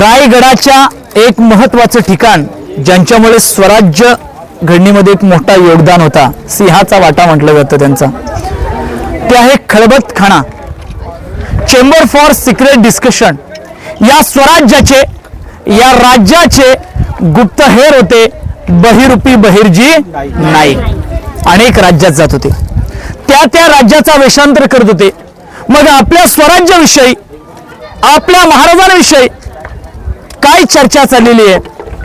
रायगडाच्या एक महत्वाचं ठिकाण ज्यांच्यामुळे स्वराज्य घडणीमध्ये एक मोठा योगदान होता. सिंहाचा वाटा म्हटलं जातं त्यांचा. ते आहे खळबत खाना चेंबर फॉर सिक्रेट डिस्कशन या स्वराज्याचे या राज्याचे गुप्तहेर होते बहिरूपी बहिर्जी नाईक. अनेक राज्यात जात होते. त्या त्या राज्याचा वेषांतर करत होते. मग आपल्या स्वराज्याविषयी आपल्या महाराजांविषयी काय चर्चा चाललेली आहे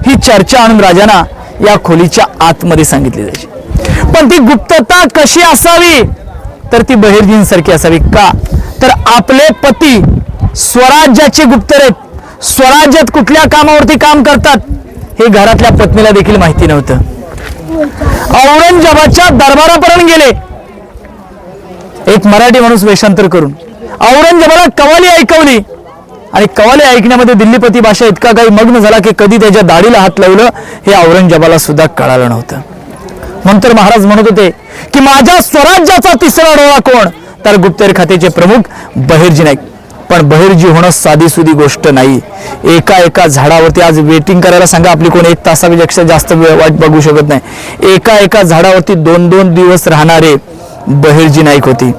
ही चर्चा आणून राजांना या खोलीच्या आतमध्ये सांगितली जायची. पण ती गुप्तता कशी असावी? तर ती बहिर्जींसारखी असावी का? तर आपले पती स्वराज्याचे गुप्तर आहेत. स्वराज्यात कुठल्या कामावरती काम करतात हे घरातल्या पत्नीला देखील माहिती नव्हतं. औरंगजेबाच्या दरबारापर्यंत गेले. एक मराठी माणूस वेषांतर करून. औरंगजेबाला कवाली ऐकवली. आणि कवाली ऐकण्यामध्ये दिल्लीपती भाषा इतका काही मग्न झाला की कधी त्याच्या दाढीला हात लावलं हे औरंगजेबाला सुद्धा कळालं नव्हतं. नंतर महाराज म्हणत होते की माझ्या स्वराज्याचा तिसरा डोळा कोण? तर गुप्तेर खात्याचे प्रमुख बहिर्जी नाईक. पण बहिर्जी होणं साधी सुधी गोष्ट नाही. एका एका झाडावरती आज वेटिंग करायला सांगा आपली कोण एक तासापेक्षा जास्त वेळ वाट बघू शकत नाही. एका एका झाडावरती दोन दोन दिवस राहणारे बहिर्जी नाईक होती.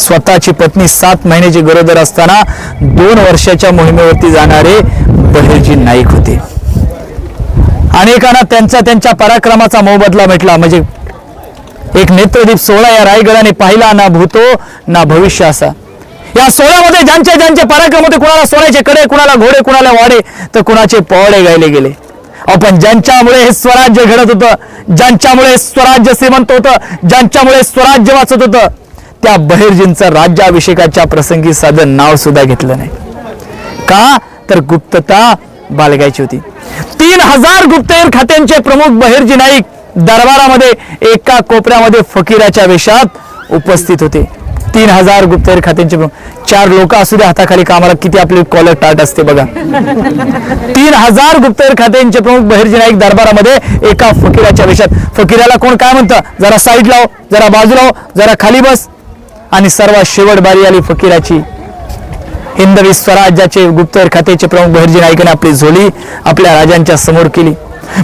स्वतःची पत्नी सात महिन्याची गरोदर असताना दोन वर्षाच्या मोहिमेवरती जाणारे बहिरजी नाईक होते. अनेकांना त्यांचा त्यांच्या पराक्रमाचा मोबदला भेटला. म्हणजे एक नेत्रदीप सोहळा या रायगडाने पाहिला ना भूतो ना भविष्य असा. या सोहळ्यामध्ये ज्यांचे ज्यांचे पराक्रम होते कुणाला सोन्याचे कडे कुणाला घोडे कुणाला वाडे तर कुणाचे पोवाडे गायले गेले. आपण ज्यांच्यामुळे हे स्वराज्य घडत होतं ज्यांच्यामुळे स्वराज्य श्रीमंत होतं ज्यांच्यामुळे स्वराज्य वाचत होतं त्या बहिर्जींचं राज्याभिषेकाच्या प्रसंगी साधं नाव सुद्धा घेतलं नाही. का? तर गुप्तता बाळगायची होती. तीन हजार गुप्तहेर खात्यांचे प्रमुख बहिर्जी नाईक दरबारामध्ये एका कोपऱ्यामध्ये फकीराच्या वेशात उपस्थित होते. तीन हजार गुप्तहेर खात्यांचे प्रमुख. चार लोक असू द्या हाताखाली कामाला किती आपली कॉलर टाट असते बघा. तीन हजार गुप्तहेर खात्यांचे प्रमुख बहिर्जी नाईक दरबारामध्ये एका फकीराच्या वेशात. फकीराला कोण काय म्हणतं? जरा साईड लाव जरा बाजू लाव हो, जरा खाली बस. आणि सर्वात शेवट बारी आली फकीराची. हिंदवी स्वराज्याचे गुप्तहेर खात्याचे प्रमुख बहिर्जी नाईकाने आपली झोली आपल्या राजांच्या समोर केली.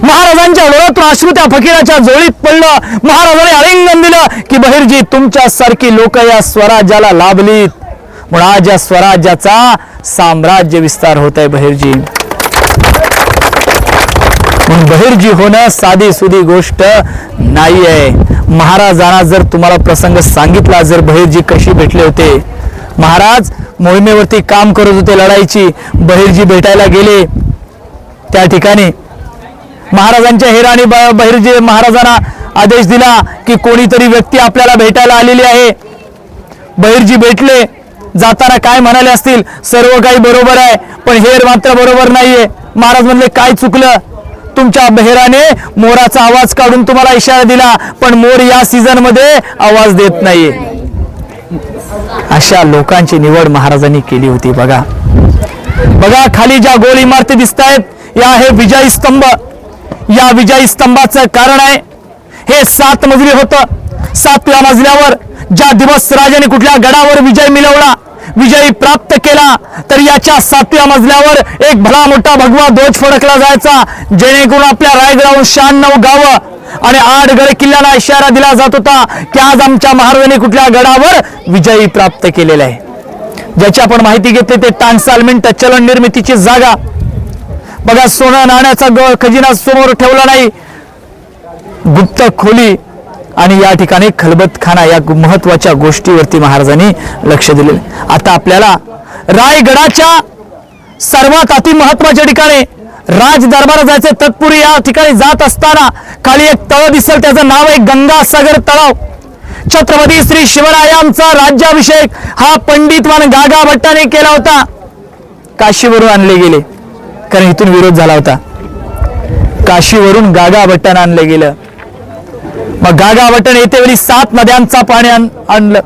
महाराजांच्या डोळ्यातून अश्रू त्या फकीराच्या झोळीत पडलं. महाराजांनी आलिंगन दिलं की बहिर्जी तुमच्या सारखी लोक या स्वराज्याला लाभलीत. म्हणून आज या स्वराज्याचा साम्राज्य विस्तार होत आहे बहिर्जी. बहिर्जी होणं साधी सुधी गोष्ट नाही आहे महाराजांना जर तुम्हाला प्रसंग सांगितला जर बहिर्जी कशी भेटले होते? महाराज मोहिमेवरती काम करत होते लढाईची. बहिर्जी भेटायला गेले. त्या ठिकाणी महाराजांच्या हेराने ब- बहिर्जी महाराजांना आदेश दिला की कोणीतरी व्यक्ती आपल्याला भेटायला आलेली आहे. बहिर्जी भेटले. जाताना काय म्हणाले असतील? सर्व काही बरोबर आहे पण हेर मात्र बरोबर नाहीये. महाराज म्हणले काय चुकलं? तुमच्या बहिराने मोराचा आवाज काढून तुम्हाला इशारा दिला पण मोर या सीझनमध्ये आवाज देत नाहीये अशा लोकांची निवड महाराजांनी केली होती बघा. बघा खाली ज्या गोल इमारती दिसत आहेत या हे विजयी स्तंभ. या विजयी स्तंभाचं कारण आहे हे सात मजली होतं. सातव्या मजल्यावर ज्या दिवस राजाने कुठल्या गडावर विजय मिळवला विजयी प्राप्त केला तर याच्या सातव्या मजल्यावर एक भला मोठा भगवा ध्वज फडकला जायचा जेणेकरून आपल्या रायगडाहून शहाण्णव गावं आणि आठ गड किल्ल्याला इशारा दिला जात होता की आज आमच्या महाराजांनी कुठल्या गडावर विजयी प्राप्त केलेला आहे. ज्याची आपण माहिती घेतली ते टान्साल मिंट चलन निर्मितीची जागा. बघा सोनं नाण्याचा ग खजिना समोर ठेवला नाही. गुप्त खोली आणि या ठिकाणी खलबतखाना या महत्त्वाच्या गोष्टीवरती महाराजांनी लक्ष दिले आता आपल्याला रायगडाच्या सर्वात अति महत्त्वाच्या ठिकाणी राज दरबार जायचे तत्पूर्वी या ठिकाणी जात असताना खाली एक तळ दिसेल त्याचं नाव आहे गंगासागर तळाव. छत्रपती श्री शिवरायांचा राज्याभिषेक हा पंडितवान गागा भट्टाने केला होता. काशीवरून आणले गेले कारण इथून विरोध झाला होता. काशीवरून गागा भट्टाने आणलं गेलं. मग गागा भट्टन येते वेळी सात नद्यांचा पाणी आण- आणलं.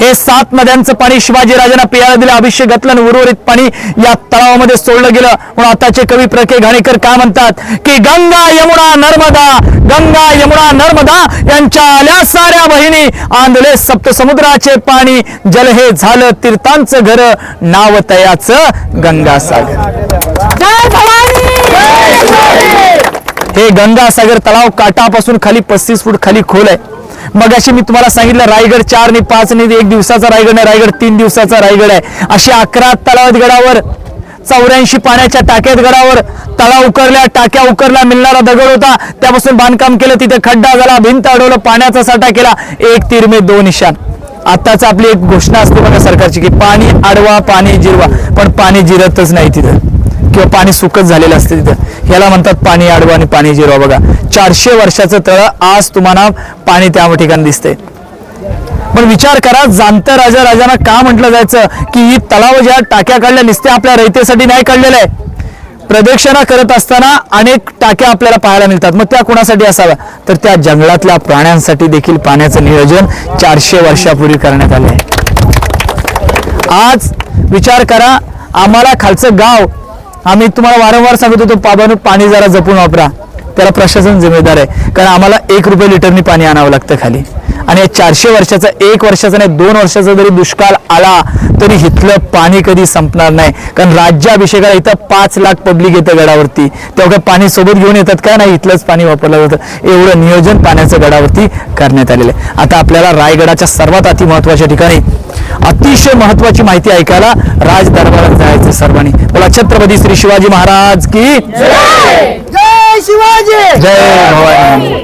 हे सात नद्यांचं पाणी शिवाजी राजांना पियाला दिलं अभिषेक घातलं आणि उर्वरित पाणी या तळावामध्ये सोडलं गेलं. म्हणून आताचे कवी प्रके घाणेकर काय म्हणतात? की गंगा यमुना नर्मदा गंगा यमुना नर्मदा यांच्या आल्या साऱ्या बहिणी. आंधळे सप्तसमुद्राचे पाणी. जल हे झालं तीर्थांचं घर. नाव तयाचं गंगासागर. हे गंगासागर तलाव काठापासून खाली पस्तीस फूट खाली खोल आहे. मग अशी मी तुम्हाला सांगितलं रायगड चार नाही पाच नाही एक दिवसाचा रायगड नाही रायगड तीन दिवसाचा रायगड आहे. अशी अकरा तलावात गडावर चौऱ्याऐंशी पाण्याच्या टाक्यात गडावर तळा उकरल्या टाक्या उकरल्या मिळणारा दगड होता. त्यापासून बांधकाम केलं तिथे खड्डा झाला भिंत अडवलं पाण्याचा साठा केला. एक तीर मे दोन निशान आताच आपली एक घोषणा असते बघा सरकारची की पाणी अडवा पाणी जिरवा. पण पाणी जिरतच नाही तिथं. किंवा पाणी सुकत झालेलं असते तिथं. याला म्हणतात पाणी आडवा आणि पाणी जिरवा. बघा चारशे वर्षाचं तळ आज तुम्हाला पाणी त्या ठिकाणी दिसते पण विचार करा जाणत्या राजा राजांना का म्हटलं जायचं की ही तलाव ज्या टाक्या काढल्या नुसत्या आपल्या रयतेसाठी नाही काढलेल्या आहे. प्रदक्षिणा करत असताना अनेक टाक्या आपल्याला पाहायला मिळतात. मग त्या कुणासाठी असाव्या? तर त्या जंगलातल्या प्राण्यांसाठी देखील पाण्याचं नियोजन चारशे वर्षापूर्वी करण्यात आले आहे आज विचार करा आम्हाला खालचं गाव आम्ही तुम्हाला वारंवार सांगत होतो बाबांनो पाणी जरा जपून वापरा. त्याला प्रशासन जिम्मेदार आहे. कारण आम्हाला एक रुपये लिटरनी पाणी आणावं लागतं खाली. आणि चारशे वर्षाचा एक वर्षाचा नाही दोन वर्षाचा जरी दुष्काळ आला तरी इथलं पाणी कधी संपणार नाही. कारण राज्याभिषेकाला इथं पाच लाख पब्लिक येतं गडावरती. तेवढं पाणी सोबत घेऊन येतात का? नाही इथलंच पाणी वापरलं जातं. एवढं नियोजन पाण्याचं गडावरती करण्यात आलेलं आहे. आता आपल्याला रायगडाच्या सर्वात अति महत्त्वाच्या ठिकाणी अतिशय महत्वाची माहिती ऐकायला राज दरबारात जायचं सर्वांनी. बोला छत्रपती श्री शिवाजी महाराज की जय शिवाजी! जय भवानी.